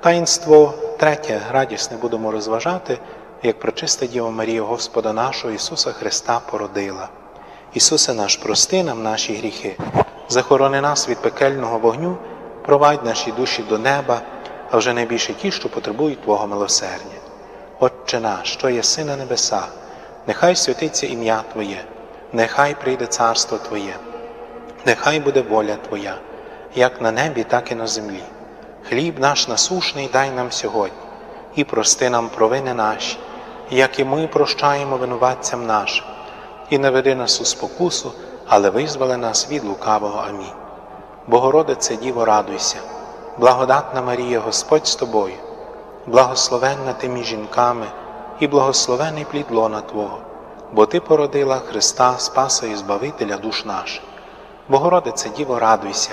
Таїнство третє, радісне будемо розважати, як прочиста Діва Марія Господа нашого Ісуса Христа породила. Ісусе наш, прости нам наші гріхи, захорони нас від пекельного вогню, провадь наші душі до неба, а вже найбільше ті, що потребують Твого милосердя. Отче наш, що є сина небеса, нехай святиться ім'я Твоє, нехай прийде царство Твоє, нехай буде воля Твоя, як на небі, так і на землі. Хліб наш насушний дай нам сьогодні, і прости нам провини наші, як і ми прощаємо винуватцям нашим, і не веди нас у спокусу, але визволи нас від лукавого. Амінь. Богородице Діво, радуйся, благодатна Марія, Господь з тобою, благословенна ти між жінками, і благословений плід лона Твого, бо Ти породила Христа Спаса і Збавителя душ наших. Богородице Діво, радуйся,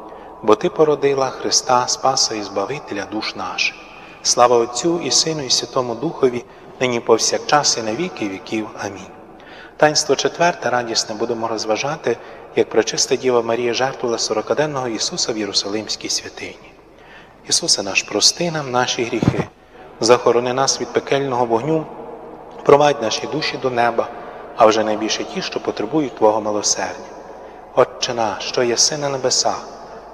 бо Ти породила Христа Спаса і Збавителя душ наших. Слава Отцю і Сину, і Святому Духові, нині повсякчас і на віки віків. Амінь. Таїнство четверте радісне будемо розважати, як пречиста Діва Марія жертвувала сорокаденного Ісуса в Єрусалимській святині. Ісусе наш, прости нам наші гріхи, захорони нас від пекельного вогню, провадь наші душі до неба, а вже найбільше ті, що потребують Твого милосердя. Отче наш, що є син на небесах,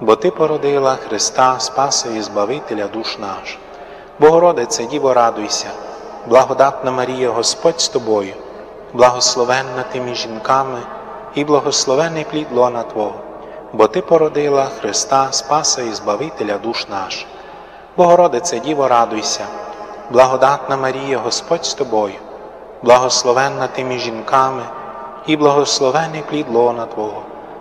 бо Ти породила Христа Спаса і Збавителя душ наш. Богородице Діво, радуйся, благодатна Марія, Господь з тобою, благословенна ти між жінками, і благословений плід лона Твого, бо Ти породила Христа Спаса і Збавителя душ наш. Богородице Діво, радуйся, благодатна Марія, Господь з тобою, благословенна ти жінками, і благословений плід лона Твого,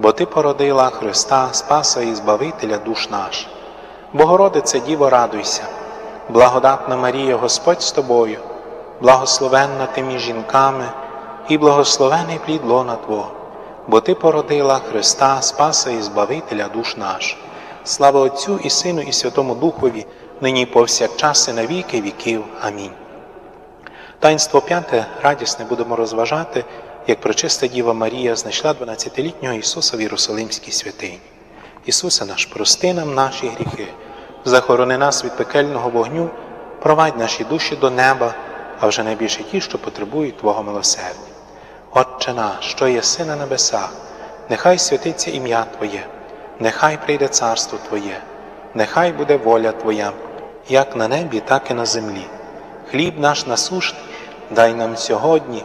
бо Ти породила Христа Спаса і Збавителя душ наш. Богородице Діво, радуйся, благодатна Марія, Господь з тобою, благословенна ти між жінками, і благословений плід лона Твого, бо Ти породила Христа Спаса і Збавителя душ наш. Слава Отцю і Сину, і Святому Духові, нині повсякчас і на віки віків. Амінь. Таїнство п'яте радісне будемо розважати, як пречиста Діва Марія знайшла 12-літнього Ісуса в Єрусалимській святині. Ісусе наш, прости нам наші гріхи, захорони нас від пекельного вогню, провадь наші душі до неба, а вже найбільше ті, що потребують Твого милосердя. Отче наш, що єси на небесах, нехай святиться ім'я Твоє, нехай прийде царство Твоє, нехай буде воля Твоя, як на небі, так і на землі. Хліб наш насушний, дай нам сьогодні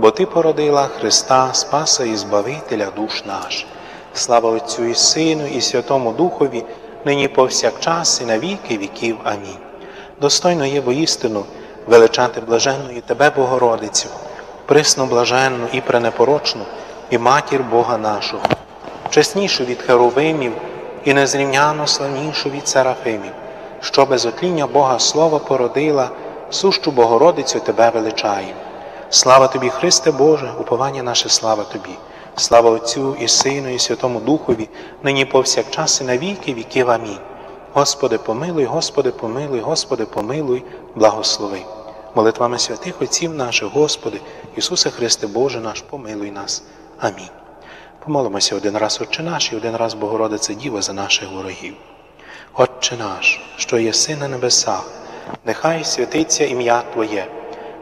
бо Ти породила Христа, Спаса і Збавителя душ наш. Слава Отцю і Сину, і Святому Духові, нині повсякчас, і на віки віків. Амінь. Достойно є воістину величати блаженну Тебе, Богородицю, присну блаженну і пренепорочну, і матір Бога нашого, чеснішу від херовимів і незрівняно славнішу від серафимів, що без отління Бога Слова породила, сущу Богородицю Тебе величає. Слава тобі, Христе Боже, уповання наше, слава тобі. Слава Отцю і Сину, і Святому Духові, нині повсякчас і на віки віків. Амінь. Господи, помилуй, Господи, помилуй, Господи, помилуй, благослови. Молитвами святих Отців наших, Господи, Ісусе Христе Боже наш, помилуй нас. Амінь. Помолимося один раз, Отче наш, і один раз Богородице Діво за наших ворогів. Отче наш, що єси на небесах, нехай святиться ім'я Твоє,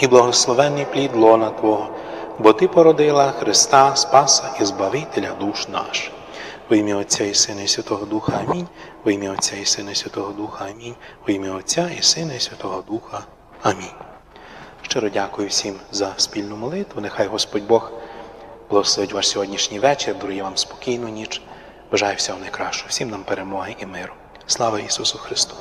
і благословенний плід лона Твого, бо Ти породила Христа, Спаса і Збавителя душ наших. Во ім'я Отця і Сина і Святого Духа Амінь. Во ім'я Отця і Сина і Святого Духа Амінь. Во ім'я Отця і Сина і Святого Духа Амінь. Щиро дякую всім за спільну молитву. Нехай Господь Бог благословить ваш сьогоднішній вечір, дарує вам спокійну ніч. Бажаю всього найкращого, всім нам перемоги і миру. Слава Ісусу Христу!